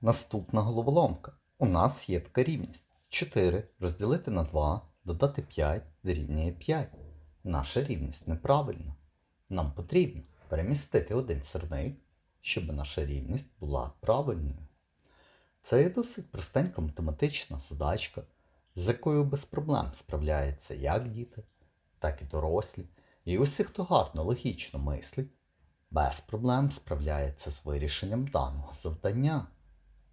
Наступна головоломка. У нас є така рівність. 4 розділити на 2, додати 5 дорівнює 5. Наша рівність неправильна. Нам потрібно перемістити один сірник, щоб наша рівність була правильною. Це є досить простенька математична задачка, з якою без проблем справляються як діти, так і дорослі. І усі, хто гарно логічно мислить, без проблем справляється з вирішенням даного завдання.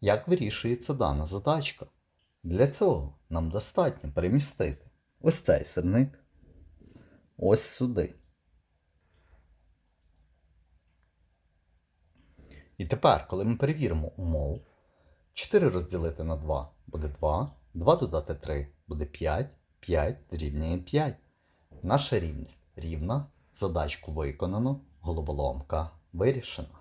Як вирішується дана задачка? Для цього нам достатньо перемістити ось цей сирник ось сюди. І тепер, коли ми перевіримо умову, 4 розділити на 2 буде 2, 2 додати 3 буде 5, 5 дорівнює 5. Наша рівність рівна, задачку виконано, головоломка вирішена.